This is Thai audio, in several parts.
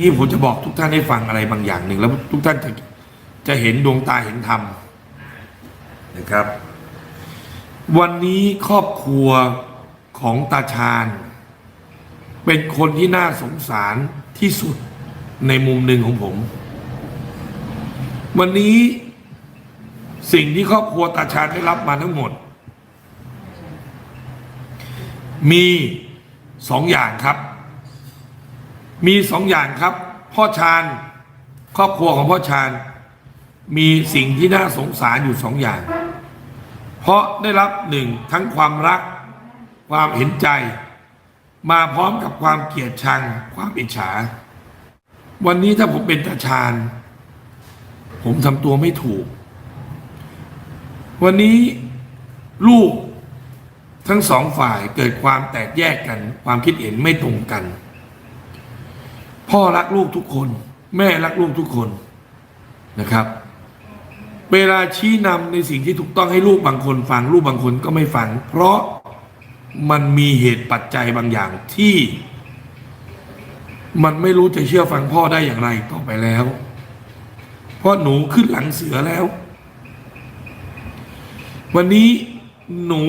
นี่ผมจะบอกทุกท่านให้ฟังอะไรบางอย่างหนึ่ง แล้วทุกท่านจะจะเห็นดวงตาเห็นธรรมนะครับ วันนี้ครอบครัวของตาชาญ เป็นคนที่น่าสงสารที่สุดในมุมหนึ่งของผม วันนี้สิ่งที่ครอบครัวตาชาญได้รับมาทั้งหมด มีสองอย่างครับ มีสองอย่างครับ พ่อชาญครอบครัวของพ่อชาญมีสิ่งที่น่าสงสารอยู่สองอย่าง เพราะได้รับหนึ่งทั้งความรัก ความเห็นใจ มาพร้อมกับความเกลียดชัง ความอิจฉา วันนี้ถ้าผมเป็นตาชาญผมทำตัวไม่ถูก วันนี้ลูกทั้งสองฝ่ายเกิดความแตกแยกกัน ความคิดเห็นไม่ตรงกัน พ่อรักลูกทุกคน แม่รักลูกทุกคนนะครับ เวลาชี้นำในสิ่งที่ถูกต้องให้ลูกบางคนฟังลูกบางคนก็ไม่ฟัง เพราะมันมีเหตุปัจจัยบางอย่างที่ มันไม่รู้จะเชื่อฟังพ่อได้อย่างไรต่อไปแล้ว เพราะหนูขึ้นหลังเสือแล้ว วันนี้หนู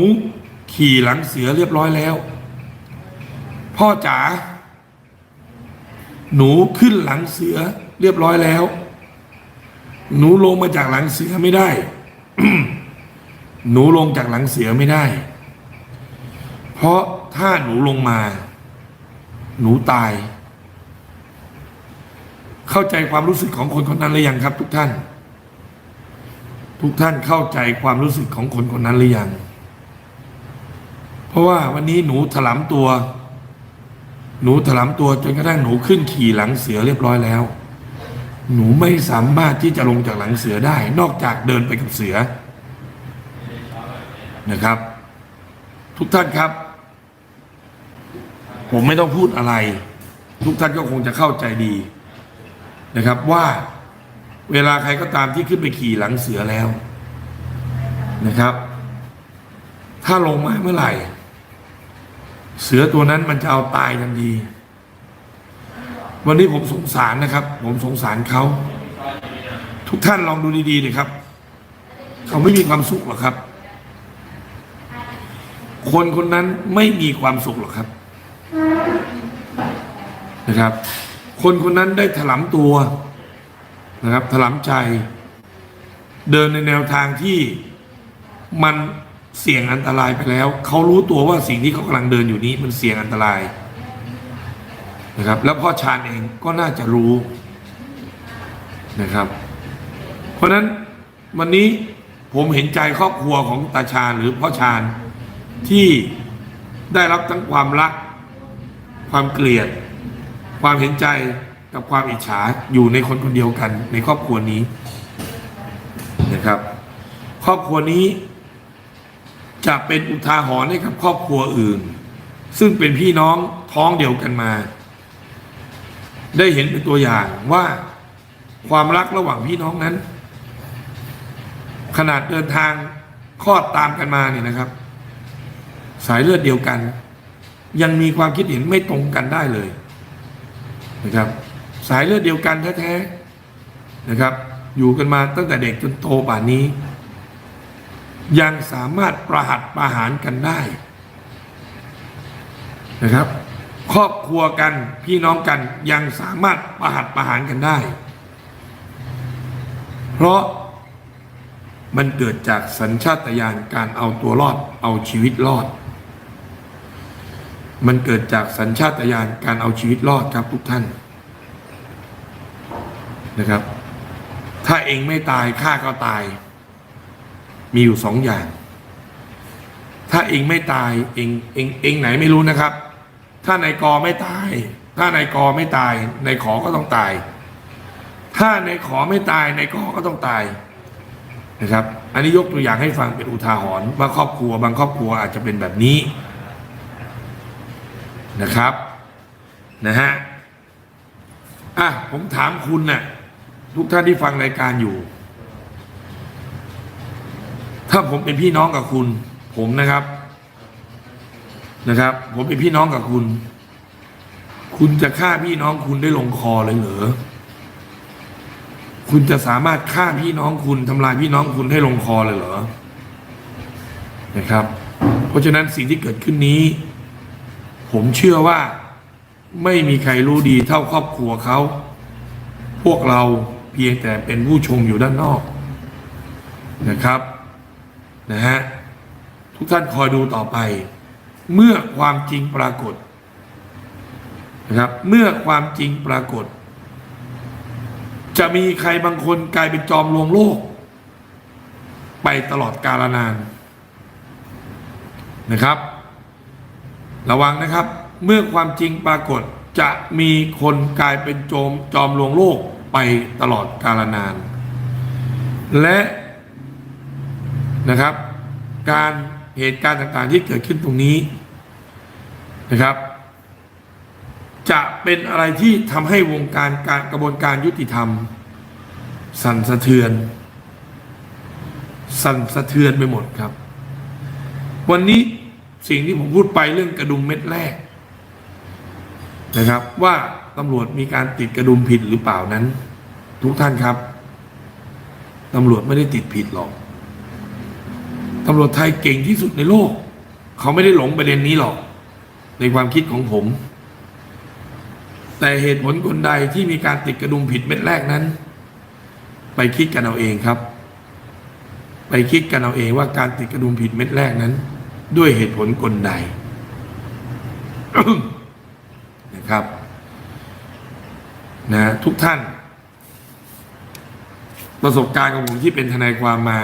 ขี่หลังเสือเรียบร้อยแล้ว พ่อจ๋า หนูขึ้นหลังเสือเรียบร้อยแล้ว หนูลงมาจากหลังเสือไม่ได้ หนูลงจากหลังเสือไม่ได้ เพราะถ้าหนูลงมา หนูตาย เข้าใจความรู้สึกของคนคนนั้นหรือยังครับ ทุกท่าน ทุกท่านเข้าใจความรู้สึกของคนคนนั้นหรือยัง เพราะว่าวันนี้หนูถลำตัว หนูถลำตัวจนกระทั่งหนูขึ้นขี่หลังเสือเรียบร้อยแล้ว หนูไม่สามารถที่จะลงจากหลังเสือได้ นอกจากเดินไปกับเสือนะครับ ทุกท่านครับ ผมไม่ต้องพูดอะไร ทุกท่านก็คงจะเข้าใจดีนะครับว่าเวลาใครก็ตามที่ขึ้นไปขี่หลังเสือแล้วนะครับ ถ้าลงมาเมื่อไหร่ เสือตัวนั้นมันจะเอาตายทันที วันนี้ผมสงสารนะครับ ผมสงสารเขา ทุกท่านลองดูดีๆนะครับ เขาไม่มีความสุขหรอกครับ คนคนนั้นไม่มีความสุขหรอกครับ นะครับ คนคนนั้นได้ถลำตัวนะครับถลำใจ เดินในแนวทางที่มัน เสี่ยงอันตรายไปแล้ว เขารู้ตัวว่าสิ่งที่เขากำลังเดินอยู่นี้มันเสี่ยงอันตรายนะครับ แล้วพ่อชาญเองก็น่าจะรู้นะครับ เพราะนั้นวันนี้ผมเห็นใจครอบครัวของตาชาญหรือพ่อชาญที่ได้รับทั้งความรัก ความเกลียด ความเห็นใจกับความอิจฉาอยู่ในคนคนเดียวกัน ในครอบครัวนี้นะครับ ครอบครัวนี้ จะเป็นอุทาหรณ์ให้กับครอบครัวอื่น ซึ่งเป็นพี่น้องท้องเดียวกันมา ได้เห็นเป็นตัวอย่างว่าความรักระหว่างพี่น้องนั้น ขนาดเดินทางคลอดตามกันมาเนี่ยนะครับ สายเลือดเดียวกัน ยังมีความคิดเห็นไม่ตรงกันได้เลยนะครับ สายเลือดเดียวกันแท้ๆนะครับ อยู่กันมาตั้งแต่เด็กจนโตป่านนี้ ยังสามารถประหัตประหารกันได้นะครับ ครอบครัวกันพี่น้องกันยังสามารถประหัตประหารกันได้ เพราะมันเกิดจากสัญชาตญาณการเอาตัวรอดเอาชีวิตรอด มันเกิดจากสัญชาตญาณการเอาชีวิตรอดครับทุกท่านนะครับ ถ้าเองไม่ตายข้าก็ตาย มีอยู่สองอย่าง ถ้าเองไม่ตายเองเองเองไหนไม่รู้นะครับ ถ้านายกอไม่ตาย ถ้านายกอไม่ตายนายขอก็ต้องตาย ถ้านายขอไม่ตายนายกอก็ต้องตายนะครับ อันนี้ยกตัวอย่างให้ฟังเป็นอุทาหรณ์ว่าครอบครัวบางครอบครัวอาจจะเป็นแบบนี้นะครับนะฮะอะผมถามคุณน่ะทุกท่านที่ฟังรายการอยู่ ถ้าผมเป็นพี่น้องกับคุณ ผมนะครับ นะครับ ผมเป็นพี่น้องกับคุณ คุณจะฆ่าพี่น้องคุณได้ลงคอเลยเหรอคุณจะสามารถฆ่าพี่น้องคุณทำลายพี่น้องคุณให้ลงคอเลยเหรอนะครับ เพราะฉะนั้นสิ่งที่เกิดขึ้นนี้ ผมเชื่อว่าไม่มีใครรู้ดีเท่าครอบครัวเขา พวกเราเพียงแต่เป็นผู้ชมอยู่ด้านนอกนะครับ นะฮะทุกท่านคอยดูต่อไป เมื่อความจริงปรากฏนะครับ เมื่อความจริงปรากฏ จะมีใครบางคนกลายเป็นจอมลวงโลก ไปตลอดกาลนานนะครับ ระวังนะครับ เมื่อความจริงปรากฏจะมีคนกลายเป็นโจมจอมลวงโลกไปตลอดกาลนาน และ นะครับ การเหตุการณ์ต่างๆที่เกิดขึ้นตรงนี้นะครับ จะเป็นอะไรที่ทำให้วงการการกระบวนการยุติธรรม สั่นสะเทือน สั่นสะเทือนไปหมดครับ วันนี้สิ่งที่ผมพูดไปเรื่องกระดุมเม็ดแรกนะครับ ว่าตำรวจมีการติดกระดุมผิดหรือเปล่านั้น ทุกท่านครับตำรวจไม่ได้ติดผิดหรอก ตำรวจไทยเก่งที่สุดในโลก เขาไม่ได้หลงประเด็นนี้หรอก ในความคิดของผม แต่เหตุผลคนใดที่มีการติดกระดุมผิดเม็ดแรกนั้น ไปคิดกันเอาเองครับ ไปคิดกันเอาเองว่าการติดกระดุมผิดเม็ดแรกนั้น ด้วยเหตุผลกลใดนะครับนะทุกท่าน ประสบการณ์ของผมที่เป็นทนายความมา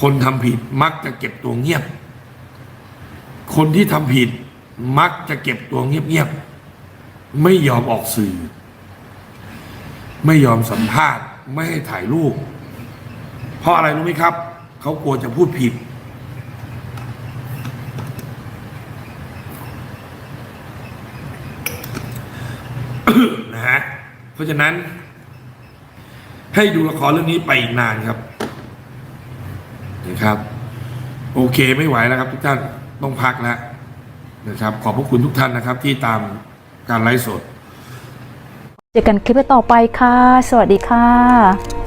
คนทำผิดมักจะเก็บตัวเงียบ คนที่ทำผิดมักจะเก็บตัวเงียบๆไม่ยอมออกสื่อ ไม่ยอมสัมภาษณ์ ไม่ให้ถ่ายรูป เพราะอะไรรู้ไหมครับ เขากลัวจะพูดผิด นะฮะ เพราะฉะนั้น ให้ดูละครเรื่องนี้ไปอีกนานครับ นะครับ โอเคไม่ไหวแล้วครับทุกท่านต้องพักแล้วนะครับ ขอบพระคุณทุกท่านนะครับ ที่ตามการไลฟ์สด เจอกันคลิปต่อไปค่ะ สวัสดีค่ะ